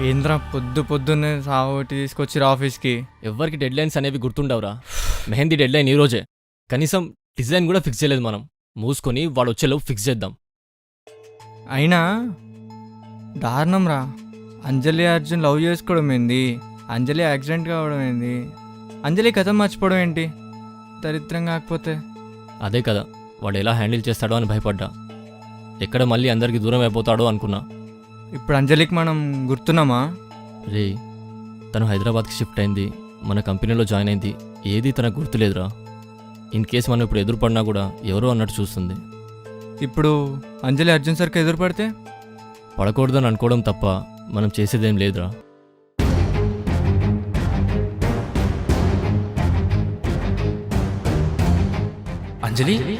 ఏంద్రా పొద్దు పొద్దున్నే సాగొట్టి తీసుకొచ్చిరా ఆఫీస్కి. ఎవ్వరికి డెడ్ లైన్స్ అనేవి గుర్తుండవురా. మెహందీ డెడ్ లైన్ ఈ రోజే. కనీసం డిజైన్ కూడా ఫిక్స్ చేయలేదు మనం. మూసుకొని వాడు వచ్చేలోపు ఫిక్స్ చేద్దాం. అయినా దారుణం రా అంజలి అర్జున్ లవ్ చేసుకోవడం ఏంది? అంజలి యాక్సిడెంట్ కావడం ఏంది? అంజలి కథ మర్చిపోవడం ఏంటి? దరిద్రం కాకపోతే. అదే కదా. వాడు ఎలా హ్యాండిల్ చేస్తాడో అని భయపడ్డా. ఎక్కడ మళ్ళీ అందరికి దూరం అయిపోతాడో అనుకున్నా. ఇప్పుడు అంజలికి మనం గుర్తున్నామా? రే తను హైదరాబాద్కి షిఫ్ట్ అయింది. మన కంపెనీలో జాయిన్ అయింది. ఏది తనకు గుర్తులేదురా. ఇన్ కేస్ మనం ఇప్పుడు ఎదురుపడినా కూడా ఎవరో అన్నట్టు చూస్తుంది. ఇప్పుడు అంజలి అర్జున్ సార్కి ఎదురు పడితే? పడకూడదని అనుకోవడం తప్ప మనం చేసేదేం లేదురా. అంజలి?